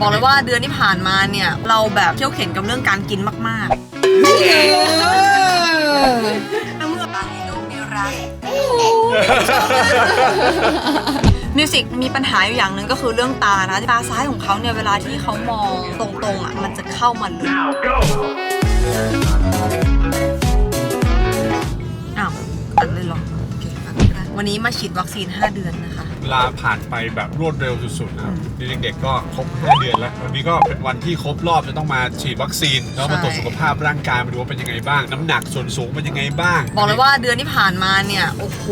บอกเลยว่าเดือนที่ผ่านมาเนี่ย เราแบบเที่ยวเข็นกับเรื่องการกินมากๆน้ำเมื่อบางให้ลูกมีรักมิวสิกมีปัญหาอยู่อย่างหนึ่งก็คือเรื่องตานะตาซ้ายของเขาเนี่ย เวลาที่เขามองตรงๆอะมันจะเข้ามาลึกอ้าวอัดเลยเหรอโอเคอัดก็ได้วันนี้มาฉีดวัคซีน 5 เดือนนะคะเวลาผ่านไปแบบรวดเร็วสุดๆนะครับเด็กๆก็ครบ 5 เดือนแล้ว วันนี้ก็เป็นวันที่ครบรอบจะต้องมาฉีดวัคซีน แล้วมาตรวจสุขภาพร่างกายมาดูว่าเป็นยังไงบ้าง น้ำหนักส่วนสูงเป็นยังไงบ้าง บอกเลยว่าเดือนที่ผ่านมาเนี่ย โอ้โห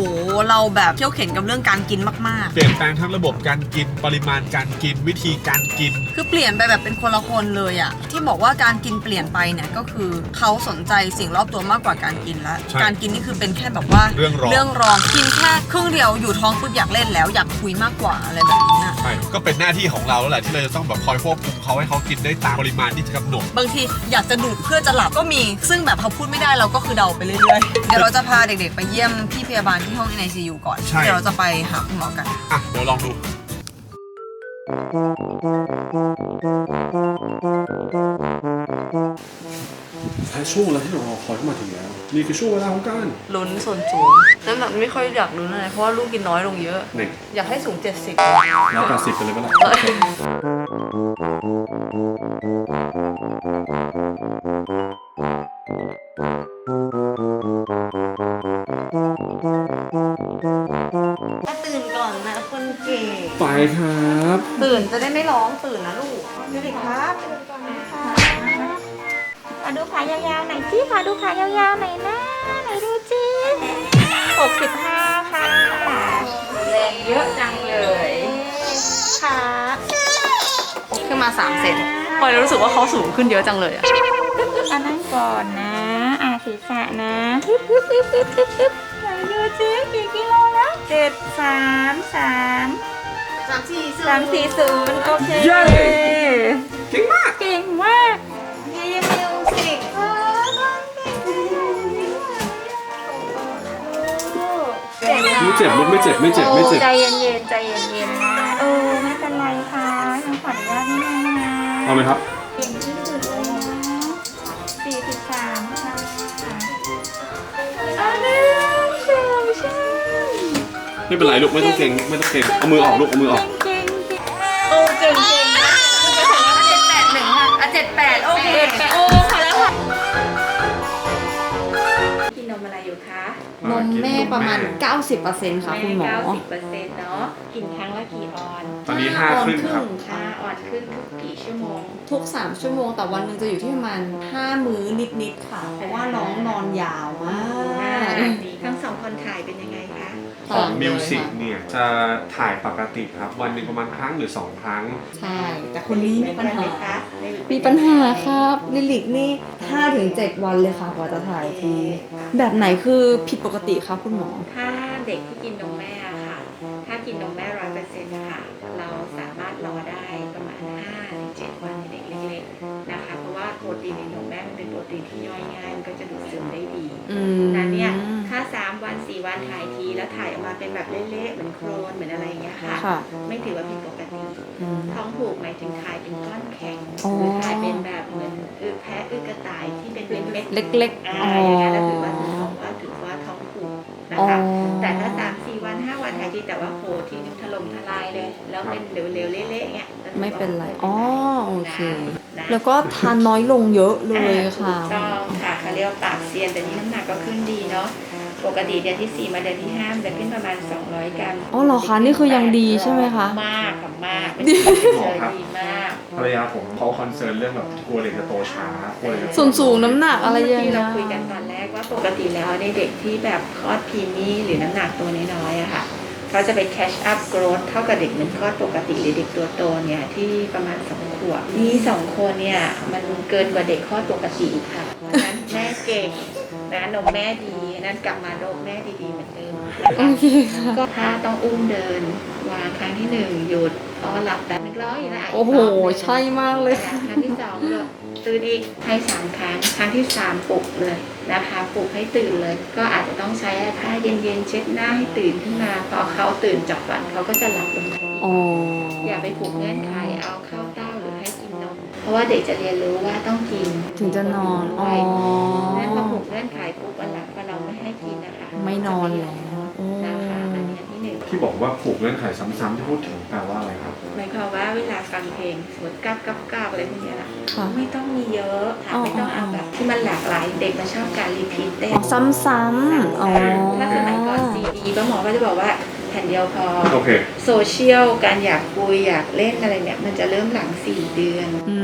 เราแบบเที่ยวเข็นกับเรื่องการกินมากเปลี่ยนแปลงทั้งระบบการกินปริมาณการกินวิธีการกิน ๆ คือเปลี่ยนไปแบบเป็นคนละคนเลยอะที่บอกว่าการกินเปลี่ยนไปเนี่ยก็คือเขาสนใจสิ่งรอบตัวมากกว่าการกินแล้วใช่การกินนี่คือเป็นแค่แบบว่าเรื่องรองเรื่องรอง กินแค่ครึ่งเดียวอยู่ท้องปุ๊บอยากเล่นแล้วอยากคุยมากกว่าอะไรแบบนี้อะใช่ก็เป็นหน้าที่ของเราแล้วแหละที่เราจะต้องแบบคอยควบคุมเขาให้เขากินได้ตามปริมาณที่จะกำหนด บางทีอยากจะดูดเพื่อจะหลับก็มี ซึ่งแบบเขาพูดไม่ได้เราก็คือเดาไปเรื่อยๆ เดี๋ยวเราจะพาเด็กๆไปเยี่ยมพี่พยาบาลที่ห้อง NICU ก่อน ใช่ เดี๋ยวเราจะไปหาคุณหมอกัน อะเดี๋ยวลองดู และช่วงเวลาที่เรารอคอยเข้ามาถึงแล้วนี่คือช่วงเวลาของการลุ้นส่วนสูงน้ำหนักไม่ค่อยอยากลุ้นอะไรเพราะว่าลูกกินน้อยลงเยอะนึ่อยากให้สูง 70ร้อยแปดสิบกันเลยปะล่ะตื่นก่อนนะคนเก่งไปครับ ตื่นจะได้ไม่ร้องตื่นาวๆหน่อยสิขอดูขายาวๆหน่อยนะไหนดูจิหกสิบห้าค่ะแรงเยอะจังเลยค่ะขึ้นมา3เซนพลอยรู้สึกว่าเขาสูงขึ้นเยอะจังเลยอะเอานั่งก่อนนะ อ่าศีรษะนะฮึบฮึบฮึบฮึบฮึบฮึบไหนดูจิกี่กิโลแล้วเจ็ดสามสามสามสี่สามสี่ศูนย์โอเคเย้เก่งมาก เก่งมาก เจ็บนะไม่เจ็บลูกไม่เจ็บไม่เจ็บไม่เจ็บ ใจเย็นๆใจเย็นๆนะเออไม่เป็นไรค่ะทางขออนุญาตนิดนึงนะเอาไหมครับ เก่งที่สุดเลยนะสี่สิบสามค่ะอันหนึ่งสองสามไม่เป็นไรลูกไม่ต้องเก่งไม่ต้องเก่งเอามือออกลูกเอามือออก เก่งเก่งโอ้เก่งเก่งนะเจ็ดแปดหนึ่งค่ะอะเจ็ดแปดโอเคโอ้ แม่ประมาณ 90%ค่ะ คุณหมอ เก้าสิบเปอร์เซ็นต์เนาะกินครั้งละกี่ออนตอนนี้ห้าครึ่งครับห้าออนครึ่งทุกกี่ชั่วโมง ทุก 3 ชั่วโมง แต่วันหนึ่งจะอยู่ที่ประมาณ 5 มื้อนิด ๆ ค่ะ เพราะว่าน้องนอนยาวมาก ดีทั้งสองคนถ่ายเป็นยังไงคะ ของมิวสิกเนี่ยจะถ่ายปกติครับ วันหนึ่งประมาณครั้งหรือสองครั้ง ใช่ แต่คนนี้มีปัญหาไหมคะมีปัญหาครับลิลิกนี่5ถึง7วันเลยค่ะกว่าจะถ่ายทีแบบไหนคือผิดปกติคะคุณหมอ ถ้าเด็กที่กินนมแม่อะค่ะ ถ้ากินนมแม่ร้อยเปอร์เซ็นต์ค่ะ เราสามารถรอได้ประมาณ5ถึง7วันในเด็กเล็กๆนะคะ เพราะว่าโปรตีนในนมแม่มันเป็นโปรตีนที่ย่อยง่ายมันก็จะดูดซึมได้ดีอืมนั้นเนี่ย ถ้า 3 วัน 4 วันถ่ายที แล้วถ่ายออกมาเป็นแบบเละๆเหมือนโครนเหมือนอะไรอย่างเงี้ยค่ะ ค่ะ ไม่ถือว่าผิดปกติ อืม ท้องผูกหมายถึงถ่ายเป็นก้อนแข็งอ๋อหรือถ่ายเป็นแบบเหมือนอึแพะอึกระต่ายที่เป็นเป็นเม็ดเล็กๆอ่าอ๋ออย่างเงี้ยแล้วถือว่าถือว่าถือว่าท้องผูกนะอ๋อ คะ แต่ถ้า3 4วัน5วันถ่ายทีแต่ว่าโผล่ทีนึงถล่มทลายเลย แล้วเป็นเหลวๆเละๆเงี้ยก็ถือว่าไม่เป็นไรอ๋อโอเค นะแล้วก็ทานน้อยลงเยอะเลยค่ะถูกต้องค่ะเขาเรียกว่าปากเซียนแต่นี้น้ำหนักก็ขึ้นดีเนาะ ปกติเดือนที่ 4 มาเดือนที่5มันจะขึ้นประมาณ 200 กรัมอ๋อเหรอคะนี่คือยังดีใช่ไหมคะมากค่ะมากเป็นสิ่งที่เจอดีมากภรรยาผมเขาคอนเซิร์นเรื่องแบบกลัวเด็กจะโตช้ากลัวเด็กจะโตส่วนสูงน้ำหนักอะไรอย่างที่เงี้เรายคุยกันตอนแรกว่าปกติแล้วในเด็กที่แบบคลอดพรีมี่หรือน้ำหนักตัวน้อยๆอะค่ะเขาจะไป catch up growth เท่ากับเด็กเหมือนคลอดปกติหรือเด็กตัวโตเนี่ยที่ประมาณสองขวบนี่สองคนเนี่ยมันเกินกว่าเด็กคลอดปกติอีกค่ะเพราะฉะนั้นแม่เก่งนะนมแม่ดี นั่นกลับมานมแม่ดีๆเหมือนเดิมโอเคค่ะก็ถ้าต้องอุ้มเดินวางครั้งที่หนึ่งหยุดพอหลับแต่นึกร้อยอยู่แล้วโอ้โห ใช่มากเลยค่ะครั้งที่สองเลยตื่นอีกให้สามครั้งครั้งที่สามปลุกเลยนะคะปลุกให้ตื่นเลย ก็อาจจะต้องใช้ผ้าเย็นๆเช็ดหน้าให้ตื่นขึ้นมาพอเขาตื่นจากฝันเขาก็จะหลับลงทันทีอ๋ออย่าไปผูกเงื่อนไขเอาเข้าเต้าหรือให้เพราะว่าเด็กจะเรียนรู้ว่าต้องกิน ถึงจะนอนอ๋อนั่นพอผูกเงื่อนไขปุ๊บ ไม่นอนแล้วโอ้นะคะอันนี้อันที่หนึ่ง ที่บอกว่าผูกเงื่อนไขซ้ำๆที่พูดถึงแปลว่าอะไรครับหมายความว่าเวลาฟังเพลงสมมติกับกับกับอะไรพวกเนี้ยนะค่ะ ไม่ต้องมีเยอะค่ะอ๋อ ไม่ต้องเอาแบบที่มันหลากหลายเด็กมันชอบการรีพีทเต้อ๋อซ้ำๆอ๋อ ถ้าสมัยก่อนซีดีป้าหมอก็จะบอกว่าแผ่นเดียวพอ โอเค โซเชียลการอยากคุยอยากเล่นอะไรเนี่ย มันจะเริ่มหลัง 4 เดือน อืม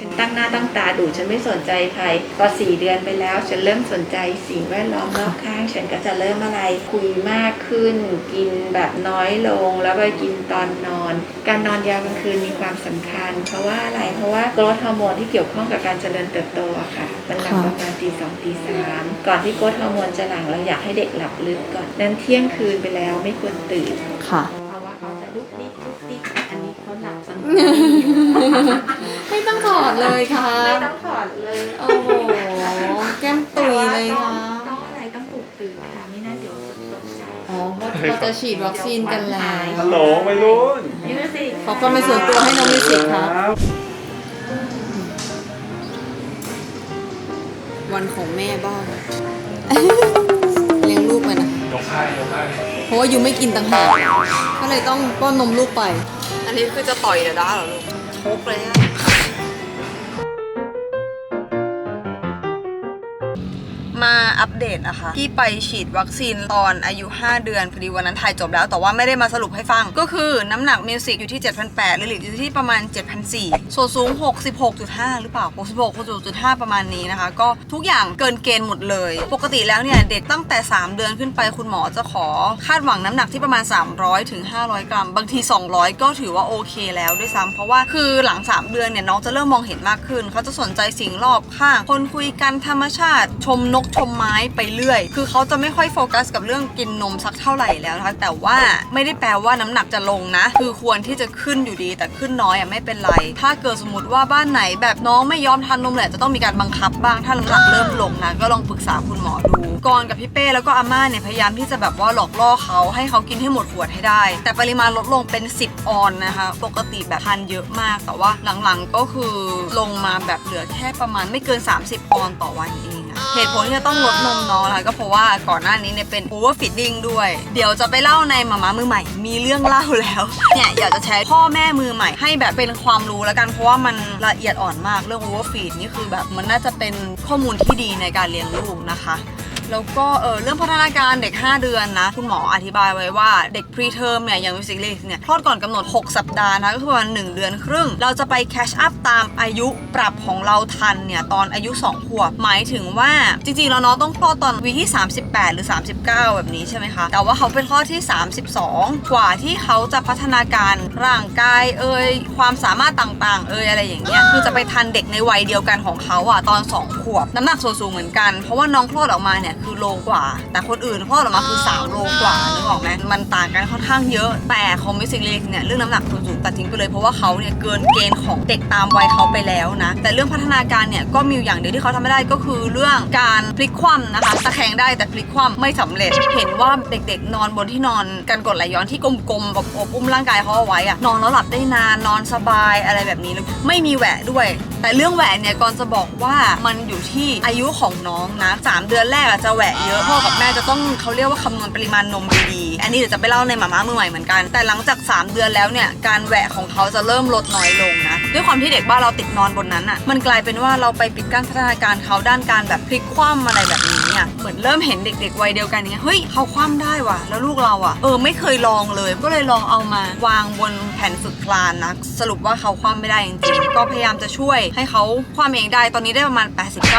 ฉันตั้งหน้าตั้งตาดูฉันไม่สนใจใครพอ4เดือนไปแล้ว ฉันเริ่มสนใจสิ่งแวดล้อมรอบข้าง ฉันก็จะเริ่มอะไรคุยมากขึ้น กินแบบน้อยลง แล้วไปกินตอนนอน การนอนยาวกลางคืนมีความสำคัญ เพราะว่าอะไรเพราะว่าโกรทฮอร์โมนที่เกี่ยวข้องกับการเจริญเติบโตอะค่ะมันหลังประมาณตีสองตีสามก่อนที่โกรทฮอร์โมนจะหลั่งเราอยากให้เด็กหลับลึกก่อนนั้นเที่ยงคืนไปแล้วไม่ควรตื่นค่ะเพราะว่าเขาจะลุกนิกลุกนิกอันนี้เขาหลับสนิทไม่ต้ องถอดเลยค่ะไม่ต้องถอดเลยโอ้โหแก้มตุยเลยค่ะต้องอะไรต้องปลุกตื่นค่ะไม่น่าเดี๋ยวตกใจอ๋อเพราะเขาจะฉีดวัคซีนกันแล้วฮัลโหลวัยรุ่นนี่ดูสิขอความเป็นส่วนตัวให้น้องมิวสิกครับวันของแม่บ้างเลี้ยงลูกมันนะยกให้ยกให้เพราะว่ายูไม่กินต่างหากก็เลยต้องป้อนนมลูกไป อันนี้คือจะต่อยเดี๋ยวด้าเหรอลูกชกเลยฮะ อัปเดตนะคะ ที่ไปฉีดวัคซีนตอนอายุ 5 เดือนพอดีวันนั้นถ่ายจบแล้ว แต่ว่าไม่ได้มาสรุปให้ฟัง ก็คือน้ำหนักมิวสิกอยู่ที่ 7,800ลิลิตอยู่ที่ประมาณ 7,400ส่วนสูง 66.5 หรือเปล่า 66 6.5 ประมาณนี้นะคะ ก็ทุกอย่างเกินเกณฑ์หมดเลย ปกติแล้วเนี่ย เด็กตั้งแต่ 3 เดือนขึ้นไปคุณหมอจะขอคาดหวังน้ำหนักที่ประมาณ 300ถึง500 กรัม บางที 200 ก็ถือว่าโอเคแล้วด้วยซ้ำเพราะว่าคือหลัง 3 เดือนเนี่ยน้องจะเริ่มมองเห็นมากขึ้น เขาจะสนใจสิ่งรอบข้างคนคุยกันธรรมชาติ ชมนกชมไม้ไปเรื่อย คือเขาจะไม่ค่อยโฟกัสกับเรื่องกินนมสักเท่าไหร่แล้วนะคะแต่ว่าไม่ได้แปลว่าน้ำหนักจะลงนะ คือควรที่จะขึ้นอยู่ดี แต่ขึ้นน้อยอะไม่เป็นไร ถ้าเกิดสมมติว่าบ้านไหนแบบน้องไม่ยอมทานนมแหละจะต้องมีการบังคับบ้างถ้าน้ำหนักเริ่มลงนะก็ลองปรึกษาคุณหมอดูกรกับพี่เป้แล้วก็อาม่าเนี่ยพยายามที่จะแบบว่าหลอกล่อเขาให้เขากินให้หมดขวดให้ได้ แต่ปริมาณลดลงเป็น 10 ออนนะคะ ปกติแบบทานเยอะมาก แต่ว่าหลังๆก็คือลงมาแบบเหลือแค่ประมาณไม่เกิน 30 ออนต่อวันเอง เหตุผลที่จะต้องลดนมน้องนะคะก็เพราะว่าก่อนหน้านี้เนี่ยเป็นโอเวอร์ฟิตติ้งด้วย เดี๋ยวจะไปเล่าในหมาม่ามือใหม่ มีเรื่องเล่าแล้วเนี่ยอยากจะแชร์พ่อแม่มือใหม่ให้แบบเป็นความรู้แล้วกันเพราะว่ามันละเอียดอ่อนมากเรื่องโอเวอร์ฟิตนี่คือแบบมันน่าจะเป็นข้อมูลที่ดีในการเลี้ยงลูกนะคะ แล้วก็เออเรื่องพัฒนาการเด็ก 5 เดือนนะ คุณหมออธิบายไว้ว่าเด็กพรีเทอมเนี่ยอย่างมิวสิกลิกเนี่ยคลอดก่อนกำหนด 6 สัปดาห์นะก็คือประมาณ1เดือนครึ่ง เราจะไปแคชอัพตามอายุปรับของเราทันเนี่ยตอนอายุ 2 ขวบ หมายถึงว่าจริงๆแล้วน้องต้องคลอดตอนวีที่ 38 หรือ 39 แบบนี้ใช่ไหมคะ แต่ว่าเขาเป็นคลอดที่ 32 กว่าที่เขาจะพัฒนาการร่างกายเอ่ยความสามารถต่างๆ เอ่ยอะไรอย่างเงี้ยคือจะไปทันเด็กในวัยเดียวกันของเขาอะตอน 2 ขวบ น้ำหนักส่วนสูงเหมือนกัน เพราะว่าน้องคลอดออกมาเนี่ยคือโลกว่า แต่คนอื่นคลอดออกมาคือ3โลกว่านึกออกไหมมันต่างกันค่อนข้างเยอะ แต่ของมิสซิลิกเนี่ยเรื่องน้ำหนักส่วนสูงตัดทิ้งไปเลยเพราะว่าเขาเนี่ยเกินเกณฑ์ของเด็กตามวัยเขาไปแล้วนะ แต่เรื่องพัฒนาการเนี่ยก็มีอยู่อย่างเดียวที่เขาทำไม่ได้ก็คือเรื่องการพลิกคว่ำนะคะตะแคงได้แต่พลิกคว่ำไม่สำเร็จ เห็นว่าเด็กๆ นอนบนที่นอนกันกดไหลย้อนที่กลมๆแบบโอบอุ้มร่างกายเขาเอาไว้อะนอนแล้วหลับได้นานนอนสบายอะไรแบบนี้เลยไม่มีแหวะด้วย แต่เรื่องแหวะเนี่ยก่อนจะบอกว่ามันอยู่ที่อายุของน้องนะสามเดือนแรกอะจะแหวะเยอะพ่อกับแม่จะต้องเขาเรียกว่าคำนวณปริมาณนมดีๆอันนี้เดี๋ยวจะไปเล่าในหมาม่ามือใหม่เหมือนกัน แต่หลังจาก 3 เดือนแล้วเนี่ยการแหวะของเขาจะเริ่มลดน้อยลงนะด้วยความที่เด็กบ้านเราติดนอนบนนั้นอะมันกลายเป็นว่าเราไปปิดกั้นพัฒนาการเขาด้านการแบบพลิกคว่ำอะไรแบบนี้ี่ย เหมือนเริ่มเห็นเด็ก ๆ วัยเดียวกันเนี้ยเฮ้ยเขาคว่ำได้ว่ะ แล้วลูกเราอะ เออไม่เคยลองเลย ก็เลยลองเอามาวางบนแผ่นฝึกคลานนะ สรุปว่าเขาคว่ำไม่ได้จริงๆ ก็พยายามจะช่วยให้เขาคว่ำเองได้ ตอนนี้ได้ประมาณ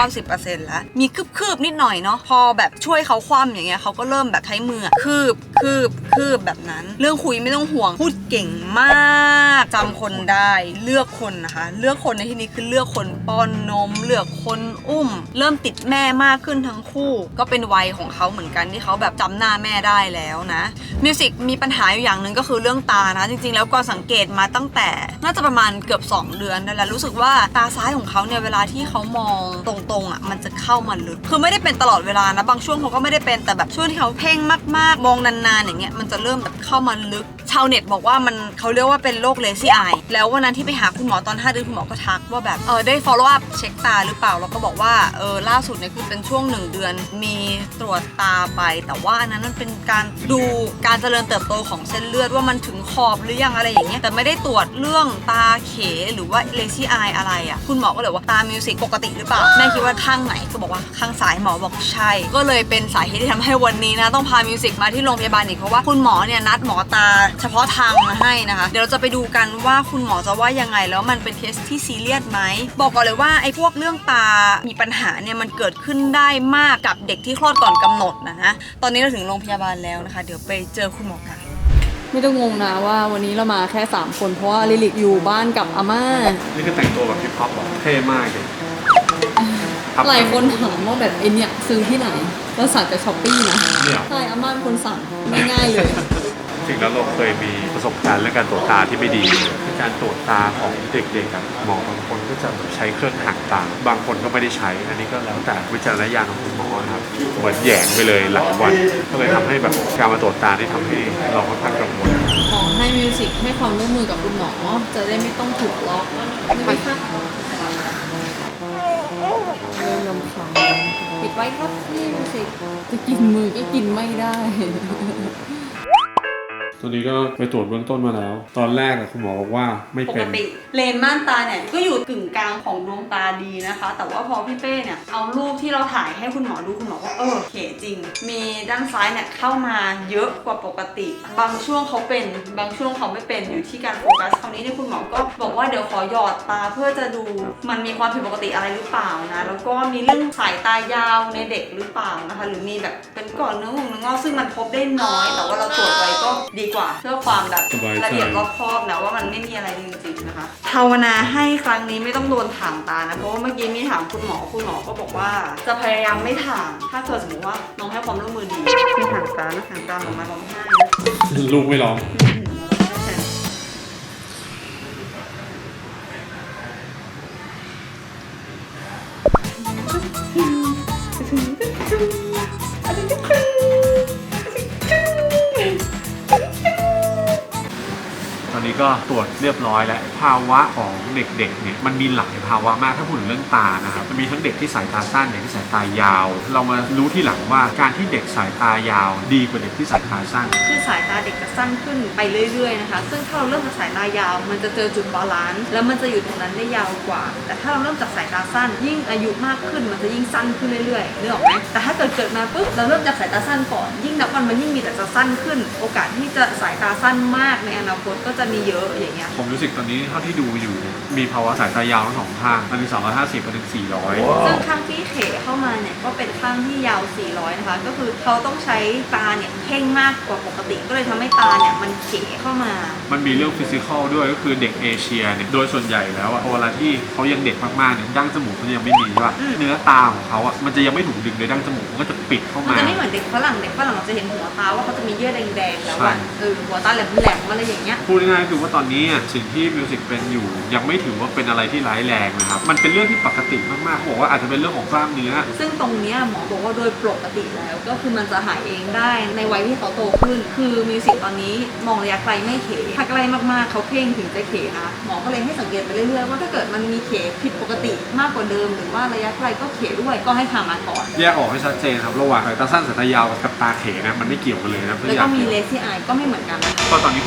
80-90%แล้ว มีคืบๆนิดหน่อยเนาะ พอแบบช่วยเขาคว่ำอย่างเงี้ยเขาก็เริ่มแบบใช้มือคืบคืบคืบแบบนั้น เรื่องคุยไม่ต้องห่วงพูดเก่งมากจำคนได้เลือกคนนะคะ เลือกคนในที่นี้คือเลือกคนป้อนนม เลือกคนอุ้ม เริ่มติดแม่มากขึ้นทั้งคู่ ก็เป็นวัยของเขาเหมือนกันที่เขาแบบจำหน้าแม่ได้แล้วนะมิวสิกมีปัญหาอยู่อย่างหนึ่งก็คือเรื่องตานะ จริงๆ แล้วก็สังเกตมาตั้งแต่น่าจะประมาณเกือบ 2 เดือนนั่นแหละรู้สึกว่าตาซ้ายของเขาเนี่ยเวลาที่เขามองตรงๆอะมันจะเข้ามาลึกคือไม่ได้เป็นตลอดเวลานะบางช่วงเขาก็ไม่ได้เป็นแต่แบบช่วงที่เขาเพ่งมากๆ มองนานๆอย่างเงี้ยมันจะเริ่มแบบเข้ามาลึก ชาวเน็ตบอกว่ามันเขาเรียกว่าเป็นโรคเลซี่ไอแล้ววันนั้นที่ไปหาคุณหมอตอน5เดือนคุณหมอก็ทักว่าแบบเออได้ follow up เช็คตาหรือเปล่าแล้วก็บอกว่าเออล่าสุดเนี่ยคือเป็นช่วง 1 เดือนมีตรวจตาไป แต่ว่าอันนั้นมันเป็นการดูการเจริญเติบโตของเส้นเลือดว่ามันถึงขอบหรือยังอะไรอย่างเงี้ยแต่ไม่ได้ตรวจเรื่องตาเขหรือว่าเลซี่ไออะไรอะคุณหมอก็เลยว่าตามิวสิกปกติหรือเปล่าแม่คิดว่าข้างไหนก็บอกว่าข้างซ้ายหมอบอกใช่ ก็เลยเป็นสาเหตุที่ทำให้วันนี้นะต้องพามิวสิกมาที่โรงพยาบาลอีกเพราะว่าคุณหมอเนี่ยนัดหมอตา เฉพาะทางมาให้นะคะ เดี๋ยวเราจะไปดูกันว่าคุณหมอจะว่ายังไงแล้วมันเป็นเคสที่ซีเรียสไหมบอกก่อนเลยว่าไอ้พวกเรื่องตา มีปัญหาเนี่ยมันเกิดขึ้นได้มากกับเด็กที่คลอดก่อนกำหนดนะนะตอนนี้เราถึงโรงพยาบาลแล้วนะคะ เดี๋ยวไปเจอคุณหมอกันไม่ต้องงงนะว่าวันนี้เรามาแค่ 3 คนเพราะว่าลิลิกอยู่บ้านกับอาม่า นี่คือแต่งตัวแบบฮิปฮอปเหรอเท่มากเลย ครับ หลายคนถามว่าแบบไอเนี่ยซื้อที่ไหนเราสั่งจากช้อปปี้นะเนี่ย ใช่อาม่าเป็นคนสั่งง่ายๆเลย จริงแล้วเราเคยมีประสบการณ์เรื่องการตรวจตาที่ไม่ดีคือการตรวจตาของเด็กๆอะหมอบางคนก็จะใช้เครื่องหักตาบางคนก็ไม่ได้ใช้ อันนี้ก็แล้วแต่วิจารณญาณของคุณหมอนะครับเหมือนแหยงไปเลยหลายวัน ก็เลยทำให้แบบการมาตรวจตาที่ทำให้เราค่อนข้างกังวล ขอให้มิวสิกให้ความร่วมมือกับคุณหมอจะได้ไม่ต้องถูกล็อกไม่ค่ะ ไว้ครับพี่มิวสิกจะกินมือก็กินไม่ได้ ตอนนี้ก็ไปตรวจเบื้องต้นมาแล้ว ตอนแรกอะคุณหมอบอกว่าไม่ปเป็กติเลนส์ม่านตาเนี่ยก็อยู่กึ่งกลางของดวงตาดีนะคะ แต่ว่าพอพี่เป้เนี่ยเอารูปที่เราถ่ายให้คุณหมอดูคุณหมอว่าเออเขจริง มีด้านซ้ายเนี่ยเข้ามาเยอะกว่าปกติ บางช่วงเขาเป็นบางช่วงเขาไม่เป็นอยู่ที่การโฟกัสคราวนี้เนี่ยคุณหมอก็บอกว่าเดี๋ยวขอหยอดตาเพื่อจะดูมันมีความผิดปกติอะไรหรือเปล่านะแล้วก็มีเรื่องสายตายาวในเด็กหรือเปล่านะคะ หรือมีแบบเป็นก่อนเนื้อหงเนื้องอกซึ่งมันพบได้น้อย แต่ว่าเราตรวจไว้ก็ดีกว่า เพื่อความแบบสบายใจ ละเอียดรอบคอบนะว่ามันไม่มีอะไรจริงๆนะคะภาวนาให้ครั้งนี้ไม่ต้องโดนถางตานะเพราะว่าเมื่อกี้มีถามคุณหมอคุณหมอก็บอกว่า จะพยายามไม่ถางถ้าเกิดสมมติว่าน้องให้ความร่วมมือดีไม่ถางตานะถางตาออกมาร้องไห้นะลูกไม่ร้อง ก็ตรวจเรียบร้อยแล้วภาวะของเด็กๆเนี่ยมันมีหลายภาวะมากถ้าพูดถึงเรื่องตานะครับมันมีทั้งเด็กที่สายตาสั้นเด็กที่สายตายาว เรามารู้ที่หลังว่าการที่เด็กสายตายาว ดีกว่าเด็กที่สายตาสั้น คือสายตาเด็กจะสั้นขึ้นไปเรื่อยๆนะคะ ซึ่งถ้าเราเริ่มจากสายตายาว มันจะเจอจุดบาลานซ์แล้วมันจะอยู่ตรงนั้นได้ยาวกว่า แต่ถ้าเราเริ่มจากสายตาสั้น ยิ่งอายุมากขึ้นมันจะยิ่งสั้นขึ้นเรื่อยๆนึกออกไหมแต่ถ้าเกิดเกิดมาปุ๊บเราเริ่มจากสายตาสั้นก่อน ยิ่งนับวันมันยิ่งมีแต่จะสั้นขึ้น โอกาสที่จะสายตาสั้นมากในอนาคตก็จะมีเยอะอะอย่างเงี้ย ผมรู้สึกตอนนี้เท่าที่ดูอยู่ มีภาวะสายตายาวทั้งสองข้างมันมี250กับ1 400 ซึ่งข้างที่เขเข้ามาเนี่ยก็เป็นข้างที่ยาว 400 นะคะ ก็คือเขาต้องใช้ตาเนี่ยเพ่งมากกว่าปกติ ก็เลยทำให้ตาเนี่ยมันเขเข้ามา มันมีเรื่องฟิสิกอลด้วยก็คือเด็กเอเชียเนี่ยโดยส่วนใหญ่แล้วอะเวลาที่เขายังเด็กมากๆเนี่ยดั้งจมูกเขายังไม่มีใช่ป่ะอืม เนื้อตาของเขาอะมันจะยังไม่ถูกดึงโดยดั้งจมูกมันก็จะปิดเข้ามันมา จะไม่เหมือนเด็กฝรั่ง เด็กฝรั่งเราจะเห็นหัวตาว่าเขาจะมีเยื่อแดงๆแล้วใช่ อะเออหัวตาแหลมๆอะไรอย่างเงี้ย พูดง่ายๆคือว่าตอนนี้อะสิ่งที่มิวสิกเป็นอยู่ยังไม่ถือว่าเป็นอะไรที่ร้ายแรงนะครับ มันเป็นเรื่องที่ปกติมากๆเขาบอกว่าอาจจะเป็นเรื่องของกล้ามเนื้อ ซึ่งตรงเนี้ยหมอบอกว่าโดยปกติแล้ว ก็คือมันจะหายเองได้ในวัยที่เขาโตขึ้น คือมิวสิกตอนนี้มองระยะไกลไม่เขถ้าใกล้มากๆเขาเพ่งถึงจะเขนะหมอก็เลยให้สังเกตไปเรื่อยๆว่าถ้าเกิดมันมีเขผิดปกติมากกว่าเดิม หรือว่าระยะไกลก็เขด้วยก็ให้พามาก่อนแยกออกให้ชัดเจนครับระหว่างสายตาสั้นสายตา ยาวกับตาเขนะมันไม่เกี่ยวกันเลยนะเพื่อแล้วอยาก็กมีเลซี่อายก็ไม่เหมือนกันนะคะก็ตอนนี้ค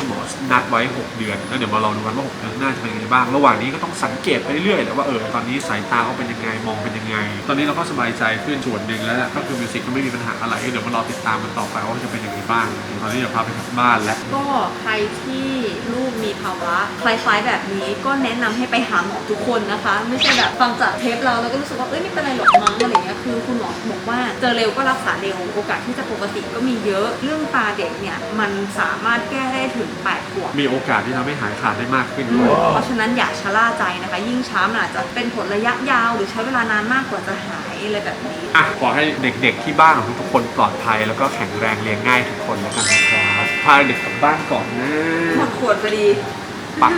ุณหมอ นัดไว้ 6 เดือน แล้วเดี๋ยวมาลองดูกันว่า6เดือนหน้าจะเป็นยังไงบ้าง ระหว่างนี้ก็ต้องสังเกตไปเรื่อยๆแหละว่าเออตอนนี้สายตาเขาเป็นยังไงมองเป็นยังไง ตอนนี้เราก็สบายใจขึ้นส่วนหนึ่งแล้วแหละก็คือมิวสิกก็ไม่มีปัญหาอะไรเดี๋ยวมารอติดตามมันต่อไปว่าจะเป็นยังไงบ้างตอนนี้เดี๋ยวพาไปที่บ้านแล้วก็ใครที่ลูกมีภาวะคล้ายๆแบบนี้ก็แนะนำให้ไปหาหมอทุกคนนะคะ ไม่ใช่แบบฟังจากเทปเราแล้วก็รู้สึกว่าเอ้ยไม่เป็นไรหรอกมั้งอะไรเงี้ยคือคุณหมอบอกว่าเจอเร็วก็รักษาเร็วโอกาสที่จะปกติก็มีเยอะเรื่องตาเด็กเนี่ยมันสามารถแก้ได้ถึง8ขวบ มีโอกาสที่ทำให้หายขาดได้มากขึ้นอืด้มวย เพราะฉะนั้นอย่าชะล่าใจนะคะ ยิ่งช้ามันอาจจะเป็นผลระยะยาว หรือใช้เวลานานมากกว่าจะหายอะไรแบบนี้ อะขอให้เด็กๆที่บ้านของทุกๆคนปลอดภัย แล้วก็แข็งแรงเลี้ยงง่ายทุกคนแล้วกันนะครับพาเด็กกลับบ้านก่อนนะหมดขวดพอดีปั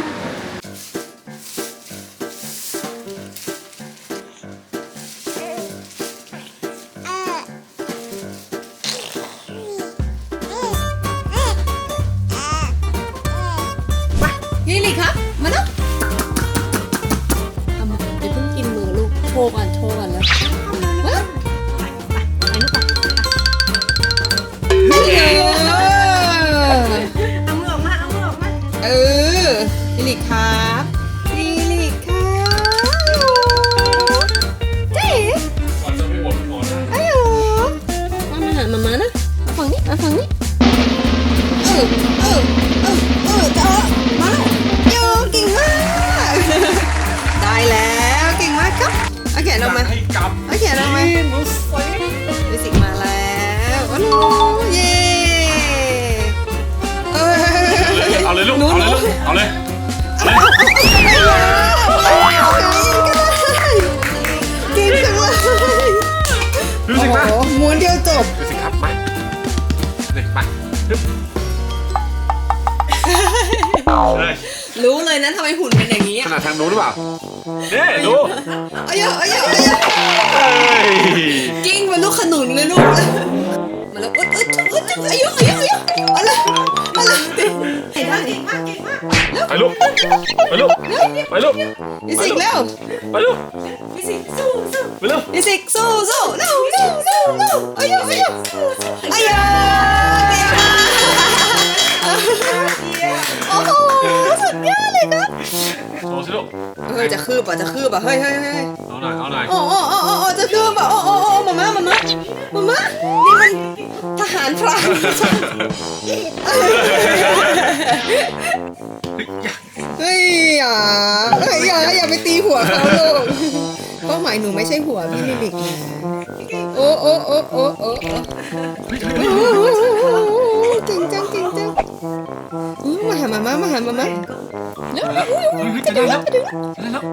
รู้เลยนะทำไมหุ่นเป็นอย่างนี้ขนาดทางนู้นหรือเปล่าเนี่ยดูเอาเยอะเอาเยอะเอาเยอะเฮ้ยกิ้งเป็นลูกขนุนเลยลูกมาแล้วอึดอึดอึดอายุอายุอายุเอาเลยเอาเลยเห็นได้เก่งมากเก่งมากไปลูกไปลูกไปลูกมิวสิกเร็วไปลูกมิวสิกสู้สู้ไปลูกมิวสิกสู้สู้เร็วเร็วเร็วเร็วอายุอายุอายุเก่งมาก โอ้โหสุดยอดเลยครับโชว์สิลูกเฮ้ยจะคืบอะจะคืบอะเฮ้ยเฮ้ยเฮ้ยเอาหน่อยเอาหน่อยโอ้โอ้โอ้โอ้โอ้จะคืบอะโอ้โอ้โอ้มาม่ามาม่ามาม่านี่มันทหารพรานเฮ้ยอย่าเฮ้ยอย่าอย่าไปตีหัวเขาลูกเป้าหมายหนูไม่ใช่หัวพี่ลิลิกนะโอ้โอ้โอ้โอ้โอ้โอ้ เก่งจังเก่งจังอื้อมาหามาม่ามาหามาม่าเร็วเร็วเร็วเฮ้ยจะได้แล้วจะได้แล้ว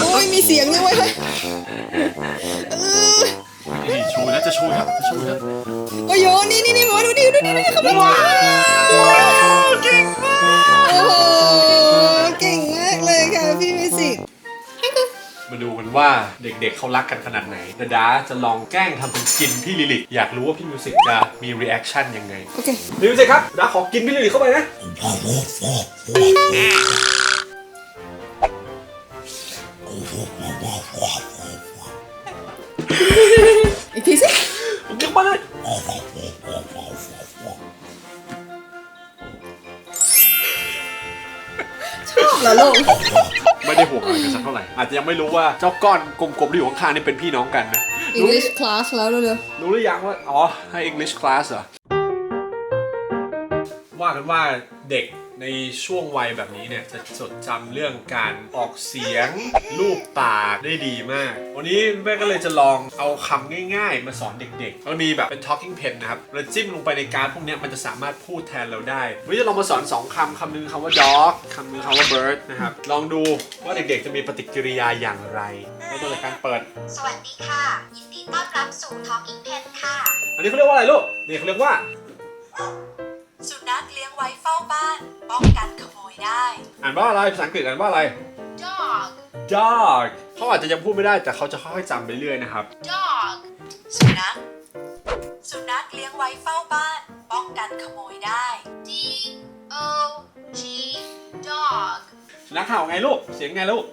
โอ้ยมีเสียงด้วยเว้ยเออนี่ชูแล้วจะชูแล้วจะชูแล้วโอ้ยโยนี่นี่นี่หมอดูดิดูดิดูดิเขาเป็นว้าวเก่งมากโอ้โห ดูกันว่าเด็กๆเขารักกันขนาดไหนดาดาจะลองแกล้งทำเป็นกินพี่ลิลิอยากรู้ว่าพี่มิวสิกจะมีรีแอคชั่นยังไงโอเคมิวสิกครับดาขอกินพี่ลิลิเข้าไปนะอีกทีสิผมกินเข้าไปเลยชอบเหรอลูก ไม่ได้ห่วงอะไรกันสักเท่าไหร่อาจจะยังไม่รู้ว่าเจ้าก้อนกลมๆที่อยู่ข้างๆนี่เป็นพี่น้องกันนะรู้ English class แล้วเร็วรู้หรือยังว่า อ๋อ ให้ English class เหรอ ว่ากันว่าเด็ก ในช่วงวัยแบบนี้เนี่ยจะจดจำเรื่องการออกเสียงรูปปากได้ดีมาก วันนี้แม่ก็เลยจะลองเอาคำง่ายๆ มาสอนเด็กๆมันมีแบบเป็น talking pen นะครับเราจิ้มลงไปในการดพวกเนี้ยมันจะสามารถพูดแทนเราได้วันนี้จะลองมาสอน 2คำคำหนึงคำว่า dog คำหนึงคำว่า bird นะครับลองดูว่าเด็กๆจะมีปฏิกิริยาอย่างไรเริ่มต้นจากการเปิด สวัสดีค่ะ ยินดีต้อนรับสู่ Talking Pen ค่ะ อันนี้เขาเรียกว่าอะไรลูกนี่เขาเรียกว่า สุนัขเลี้ยงไว้เฝ้าบ้าน ป้องกันขโมยได้ อ่านว่าอะไรภาษาอังกฤษอ่านว่าอะไร dog dog เขาอาจจะยังพูดไม่ได้แต่เขาจะค่อยๆจำไปเรื่อยนะครับ dog สุนัข สุนัขเลี้ยงไว้เฝ้าบ้าน ป้องกันขโมยได้ D O G dog สุนัขเห่าไงลูก เสียงไงลูก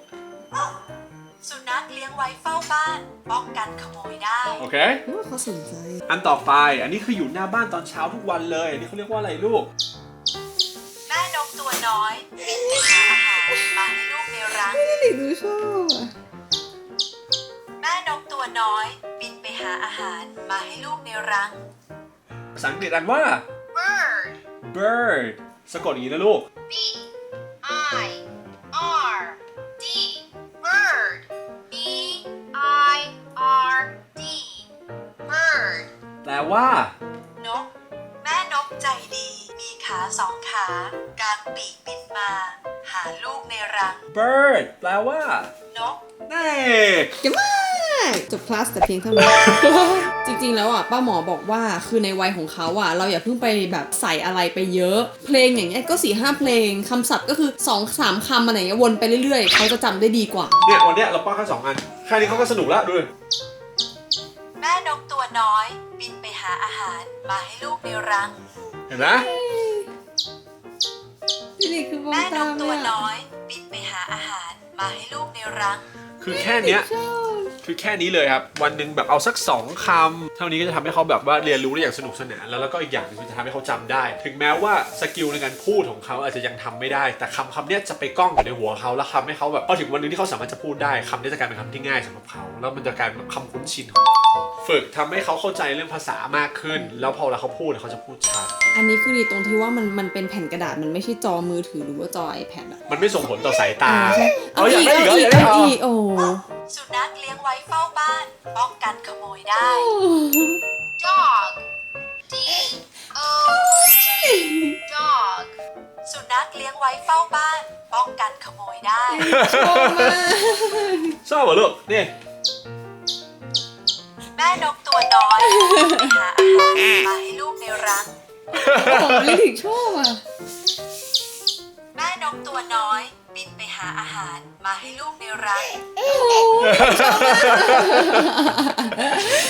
สุนัขเลี้ยงไว้เฝ้าบ้าน ป้องกันขโมยได้ โอเคๆว่าเขาสนใจ อันต่อไป อันนี้คืออยู่หน้าบ้านตอนเช้าทุกวันเลย อันนี้เขาเรียกว่าอะไรลูก แม่นกตัวน้อยบินไปหาอาหารมาให้ลูกในรังลิลิกดูชอบอะแม่นกตัวน้อยบินไปหาอาหารมาให้ลูกในรัง ภาษาอังกฤษอ่านว่า bird bird สะกดอย่างนี้นะลูก B ว่า นก แม่นกใจดี มีขาสองขากางปีกบินมา หาลูกในรัง bird แปลว่านกเน่เก่งมากจบคลาสแต่เพียงเท่านี้ จริงๆแล้วอะป้าหมอบอกว่าคือในวัยของเขาอะ เราอย่าเพิ่งไปแบบใส่อะไรไปเยอะ เพลงอย่างเงี้ยก็สี่ห้าเพลงคำศัพท์ก็คือ2อสามคำอะไรอย่างเงี้ยวนไปเรื่อยๆ เขาจะจำได้ดีกว่า เนี่ยวันเนี้ยเราป้าแค่สองอัน แค่นี้เขาก็สนุกแล้วดูดิแม่นกตัวน้อยบินไปหาอาหารมาให้ลูกในรัง เห็นไหมพี่ลิกคือมองแม่นตากมตัวเลยน้อะอยบินไปหาอาหารมาให้ลูกในรัง คือแค่เนี้ย คือแค่นี้เลยครับ วันหนึ่งแบบเอาสักสองคำเท่านี้ก็จะทำให้เขาแบบว่าเรียนรู้ได้อย่างสนุกสนานแล้วแล้วก็อีกอย่างหนึงคือจะทำให้เขาจำได้ ถึงแม้ว่าสกิลในการพูดของเขาอาจจะยังทำไม่ได้ แต่คำคำเนี้ยจะไปกล้องอยู่ในหัวเขาแล้วทำให้เขาแบบพอถึงวันหนึงที่เขาสามารถจะพูดได้คำนี้จะกลายเป็นคำที่ง่ายสำหรับเขา แล้วมันจะกลายเป็นคำคุ้นชินของเขาฝึกทำให้เขาเข้าใจเรื่องภาษามากขึ้น แล้วพอเวลาเขาพูดเขาจะพูดชัดอันนี้คือดีตรงที่ว่ามันมันเป็นแผ่นกระดาษมันไม่ใช่จอมือถือหรือว่าจอ iPad อะมันไม่ส่งผลต่อสายตาใช่เอาอยากอีกได้อีเอากเหรออีกอยากได้เอาเหรออีกโอ้สุนัขเลี้ยงไว้เฝ้าบ้านป้องกันขโมยได้ dog d o g dog สุนัขเลี้ยงไว้เฝ้าบ้านป้องกันขโมยได้ ชอบมากชอบเหรอลูกนี่แม่นกตัวน้อยไปหาอาหารมาให้ลูกในรังโอ้ลิลิกชอบอะ แม่นกตัวน้อยบินไป หาอาหารมาให้ลูกในรัง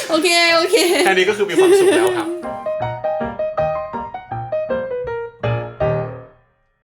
โอเค โอเค แค่นี้ก็คือมีความสุขแล้วครับ